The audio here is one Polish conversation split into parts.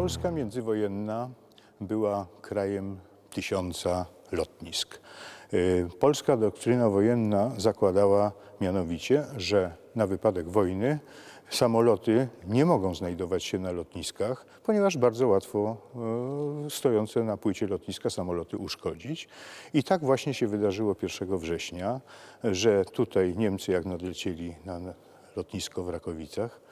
Polska międzywojenna była krajem tysiąca lotnisk. Y, Polska doktryna wojenna zakładała mianowicie, że na wypadek wojny samoloty nie mogą znajdować się na lotniskach, ponieważ bardzo łatwo y, stojące na płycie lotniska samoloty uszkodzić. I tak właśnie się wydarzyło 1 września, że tutaj Niemcy jak nadlecieli na lotnisko w Rakowicach,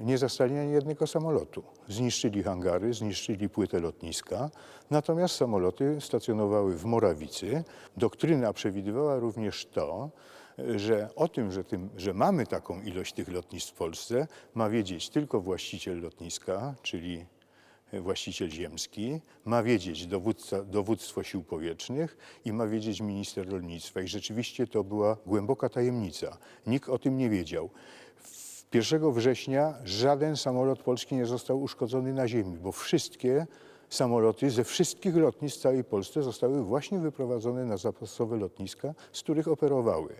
nie zastali ani jednego samolotu. Zniszczyli hangary, zniszczyli płytę lotniska, natomiast samoloty stacjonowały w Morawicy. Doktryna przewidywała również to, e, że o tym, że, tym, że mamy taką ilość tych lotnisk w Polsce, ma wiedzieć tylko właściciel lotniska, czyli właściciel ziemski, ma wiedzieć dowódca, dowództwo sił powietrznych i ma wiedzieć minister rolnictwa. I rzeczywiście to była głęboka tajemnica. Nikt o tym nie wiedział. 1 września żaden samolot polski nie został uszkodzony na ziemi, bo wszystkie samoloty ze wszystkich lotnisk w całej Polsce zostały właśnie wyprowadzone na zapasowe lotniska, z których operowały.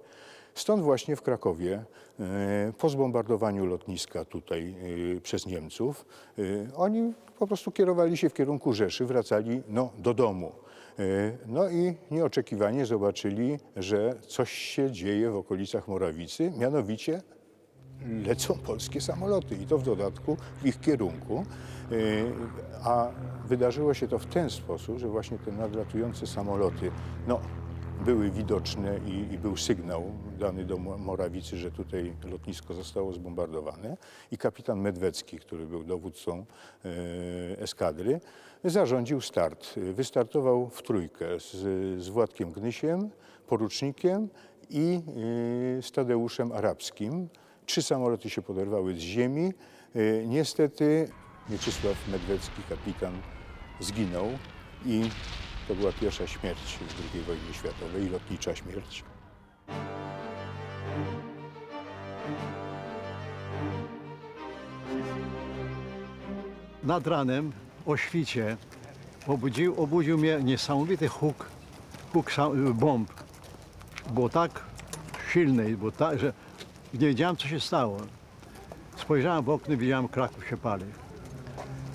Stąd właśnie w Krakowie e, po zbombardowaniu lotniska tutaj e, przez Niemców, e, oni po prostu kierowali się w kierunku Rzeszy, wracali no, do domu. No i nieoczekiwanie zobaczyli, że coś się dzieje w okolicach Morawicy, mianowicie lecą polskie samoloty i to w dodatku w ich kierunku. Yy, A wydarzyło się to w ten sposób, że właśnie te nadlatujące samoloty no, były widoczne i, i był sygnał dany do Mo- Morawicy, że tutaj lotnisko zostało zbombardowane i kapitan Medwecki, który był dowódcą yy, eskadry, zarządził start. Wystartował w trójkę z, z Władkiem Gnysiem, porucznikiem i z Tadeuszem Arabskim. Trzy samoloty się poderwały z ziemi. Y, Niestety Mieczysław Medwecki, kapitan, zginął i to była pierwsza śmierć w II wojnie światowej, lotnicza śmierć. Nad ranem o świcie obudził, obudził mnie niesamowity huk, huk sam- bomb. Było tak silny, było tak, że nie wiedziałem co się stało. Spojrzałem w okno i widziałem Kraków się pali.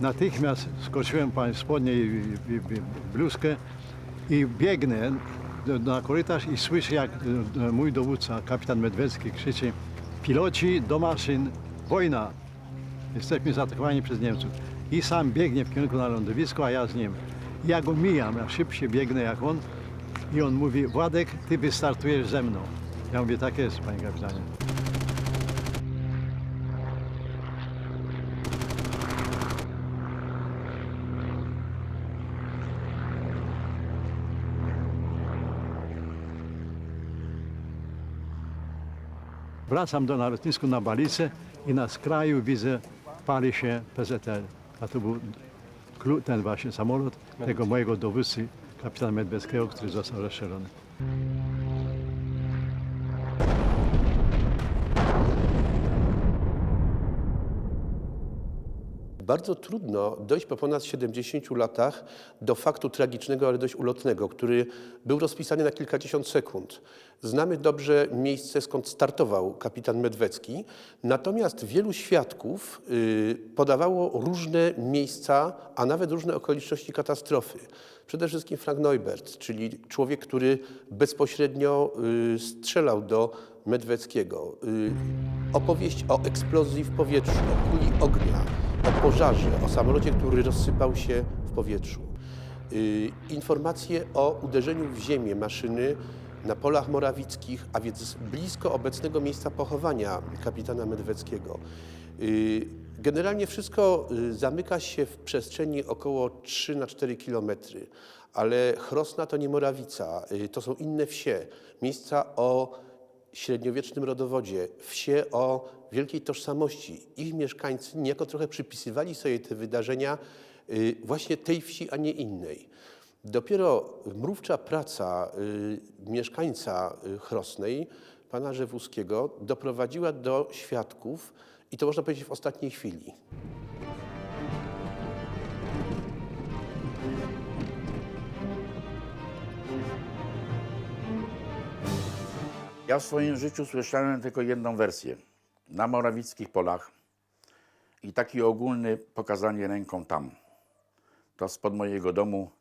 Natychmiast skoczyłem po spodnie i, i, i bluzkę i biegnę na korytarz i słyszę jak e, mój dowódca, kapitan Medwecki krzyczy piloci do maszyn, wojna. Jesteśmy zaatakowani przez Niemców. I sam biegnie w kierunku na lądowisko, a ja z nim. Ja go mijam, ja szybciej biegnę jak on. I on mówi, Władek, ty wystartujesz ze mną. Ja mówię, tak jest, panie kapitanie. Wracam do na lotnisku na Balice i na skraju widzę, pali się PZL. A to był ten właśnie samolot tego mojego dowódcy, kapitana Medweckiego, który został rozstrzelony. Bardzo trudno dojść po ponad 70 latach do faktu tragicznego, ale dość ulotnego, który był rozpisany na kilkadziesiąt sekund. Znamy dobrze miejsce, skąd startował kapitan Medwecki, natomiast wielu świadków y, podawało różne miejsca, a nawet różne okoliczności katastrofy. Przede wszystkim Frank Neubert, czyli człowiek, który bezpośrednio y, strzelał do Medweckiego. Y, Opowieść o eksplozji w powietrzu, o kuli ognia, o pożarze, o samolocie, który rozsypał się w powietrzu. Y, Informacje o uderzeniu w ziemię maszyny na polach morawickich, a więc blisko obecnego miejsca pochowania kapitana Medweckiego. Y, Generalnie wszystko y, zamyka się w przestrzeni około 3 na 4 kilometry, ale Chrosna to nie Morawica, to są inne wsie, miejsca o średniowiecznym rodowodzie, wsie o wielkiej tożsamości. Ich mieszkańcy niejako trochę przypisywali sobie te wydarzenia y, właśnie tej wsi, a nie innej. Dopiero mrówcza praca y, mieszkańca y, Chrosnej, pana Rzewuskiego, doprowadziła do świadków, i to można powiedzieć w ostatniej chwili. Ja w swoim życiu słyszałem tylko jedną wersję. Na Morawickich Polach i taki ogólny pokazanie ręką tam. To spod mojego domu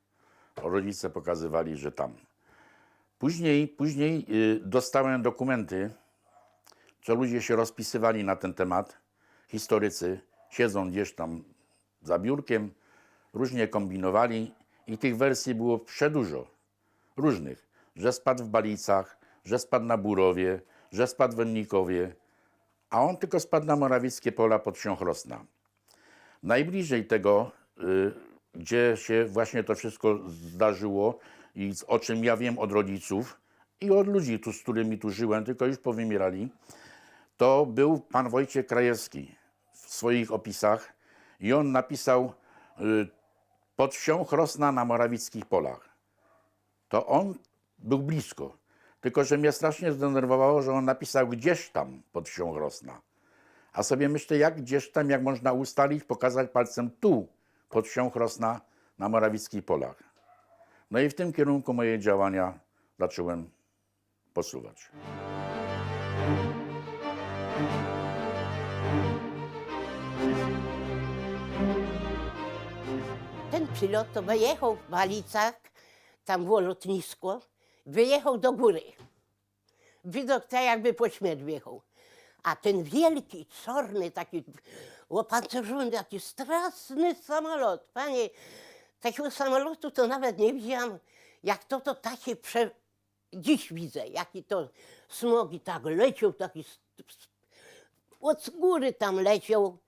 rodzice pokazywali, że tam. Później, później y, dostałem dokumenty, co ludzie się rozpisywali na ten temat, historycy, siedzą gdzieś tam za biurkiem, różnie kombinowali i tych wersji było przedużo, różnych. Że spadł w Balicach, że spadł na Burowie, że spadł w Ennikowie, a on tylko spadł na Morawieckie Pola pod wsią Chrostna. Najbliżej tego, y, gdzie się właśnie to wszystko zdarzyło i o czym ja wiem od rodziców i od ludzi, tu, z którymi tu żyłem, tylko już powymierali, to był pan Wojciech Krajewski w swoich opisach i on napisał y, pod wsią Chrosna na Morawickich Polach. To on był blisko. Tylko, że mnie strasznie zdenerwowało, że on napisał gdzieś tam pod wsią Chrosna. A sobie myślę, jak gdzieś tam, jak można ustalić, pokazać palcem tu, pod wsią Chrosna na Morawickich Polach. No i w tym kierunku moje działania zacząłem posuwać. Ten pilot to wyjechał w Balicach, tam było lotnisko, wyjechał do góry. Widok tak jakby po śmierć wjechał. A ten wielki, czarny, taki opancerzony, taki straszny samolot. Panie, takiego samolotu to nawet nie widziałam. Jak to, to takie prze... Dziś widzę, jaki to smogi tak leciał, taki od góry tam leciał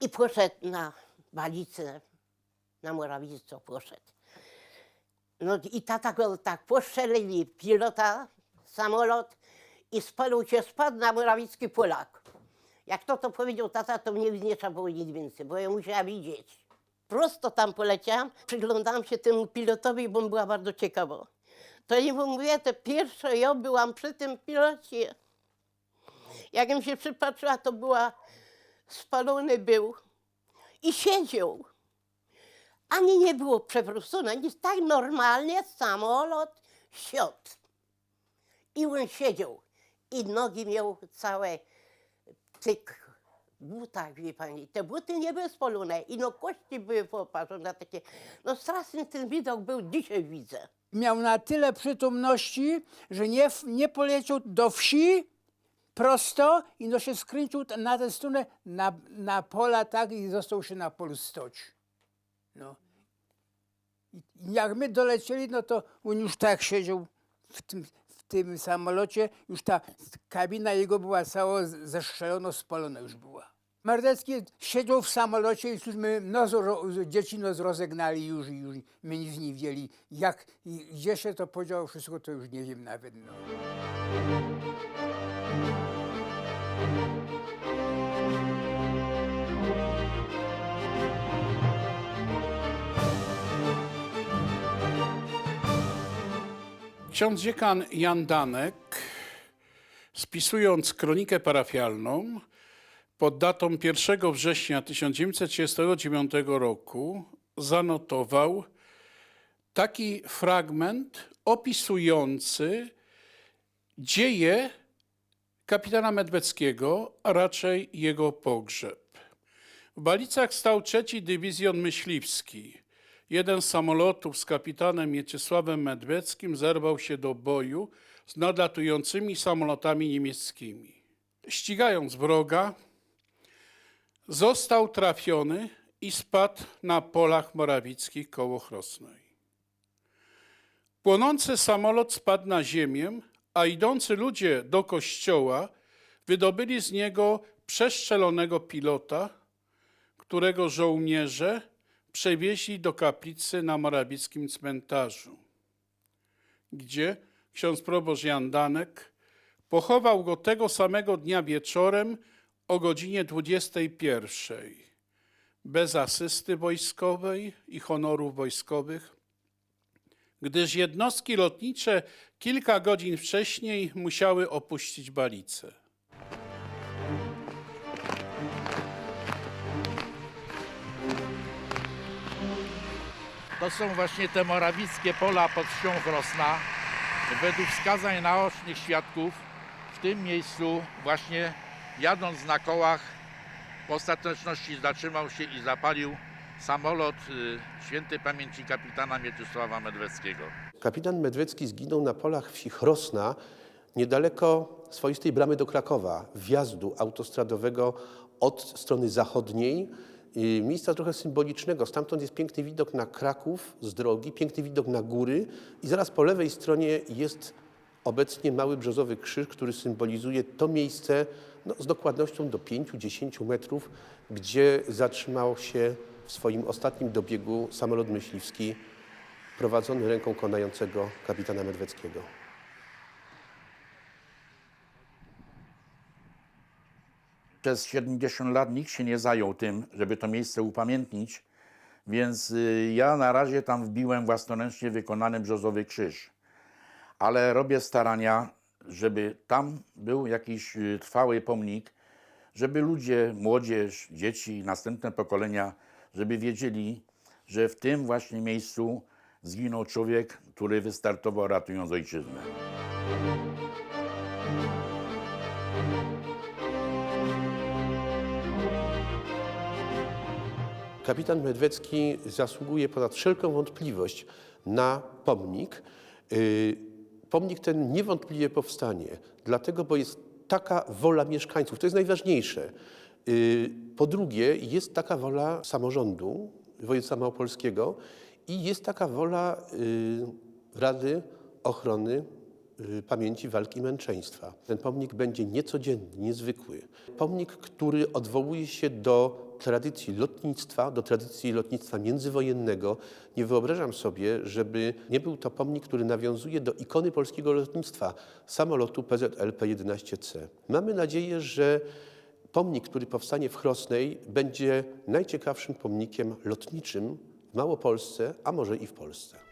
i poszedł na Balicę, na Morawiecą poszedł. No i tata go tak postrzelili, pilota, samolot i spadł spadł na Morawiecki Polak. Jak to to powiedział tata, to mnie nie trzeba było nic więcej, bo ja musiała widzieć. Prosto tam poleciałam, przyglądałam się temu pilotowi, bo była bardzo ciekawa. To nie mówię, to pierwsze ja byłam przy tym pilocie. Jakbym się przypatrzyła, to była, spalony był i siedział. Ani nie było przewrócone, nic tak normalnie samolot siadł. I on siedział. I nogi miał całe tych butach, wie pani. Te buty nie były spalone i no kości były poparzone takie. No straszny ten widok był, dzisiaj widzę. miał na tyle przytomności, że nie, nie poleciał do wsi prosto i no się skręcił na tę stronę, na, na pola tak i został się na polu stoć. No. I jak my dolecieli, no to on już tak siedział w tym, w tym samolocie, już ta kabina jego była cała zestrzelona, spalona już była. Mardecki siedział w samolocie i już my ro, dzieci nos rozegnali już i już my nic nie wiedzieli. Jak, gdzie się to podziało wszystko, to już nie wiem nawet. No. Ksiądz dziekan Jan Danek, spisując kronikę parafialną pod datą 1 września 1939 roku, zanotował taki fragment opisujący dzieje kapitana Medweckiego, a raczej jego pogrzeb. W Balicach stał trzeci dywizjon myśliwski. Jeden z samolotów z kapitanem Mieczysławem Medweckim zerwał się do boju z nadlatującymi samolotami niemieckimi. Ścigając wroga, został trafiony i spadł na polach morawickich koło Chrosnej. Płonący samolot spadł na ziemię, a idący ludzie do kościoła wydobyli z niego przestrzelonego pilota, którego żołnierze przewieźli do kaplicy na morawieckim cmentarzu, gdzie ksiądz proboszcz Jan Danek pochował go tego samego dnia wieczorem o godzinie 21, bez asysty wojskowej i honorów wojskowych, gdyż jednostki lotnicze kilka godzin wcześniej musiały opuścić Balicę. To są właśnie te morawickie pola pod wsią Chrosna. Według wskazań naocznych świadków w tym miejscu właśnie jadąc na kołach W ostateczności zatrzymał się i zapalił samolot y, świętej pamięci kapitana Mieczysława Medweckiego. Kapitan Medwecki zginął na polach wsi Chrosna, niedaleko swoistej bramy do Krakowa, wjazdu autostradowego od strony zachodniej. Y, Miejsca trochę symbolicznego. Stamtąd jest piękny widok na Kraków z drogi, piękny widok na góry i zaraz po lewej stronie jest obecnie mały brzozowy krzyż, który symbolizuje to miejsce no, z dokładnością do 5-10 metrów, gdzie zatrzymał się w swoim ostatnim dobiegu samolot myśliwski prowadzony ręką konającego kapitana Medweckiego. Przez 70 lat nikt się nie zajął tym, żeby to miejsce upamiętnić, więc y, ja na razie tam wbiłem własnoręcznie wykonany brzozowy krzyż. Ale robię starania, żeby tam był jakiś y, trwały pomnik, żeby ludzie, młodzież, dzieci, następne pokolenia, żeby wiedzieli, że w tym właśnie miejscu zginął człowiek, który wystartował ratując ojczyznę. Kapitan Medwecki zasługuje ponad wszelką wątpliwość na pomnik. Yy, Pomnik ten niewątpliwie powstanie, dlatego, bo jest taka wola mieszkańców. To jest najważniejsze. Yy, Po drugie, jest taka wola samorządu województwa małopolskiego i jest taka wola yy, Rady Ochrony y, pamięci walki i męczeństwa. Ten pomnik będzie niecodzienny, niezwykły. Pomnik, który odwołuje się do tradycji lotnictwa, do tradycji lotnictwa międzywojennego. Nie wyobrażam sobie, żeby nie był to pomnik, który nawiązuje do ikony polskiego lotnictwa, samolotu PZL P-11C. Mamy nadzieję, że pomnik, który powstanie w Chrosnej, będzie najciekawszym pomnikiem lotniczym w Małopolsce, a może i w Polsce.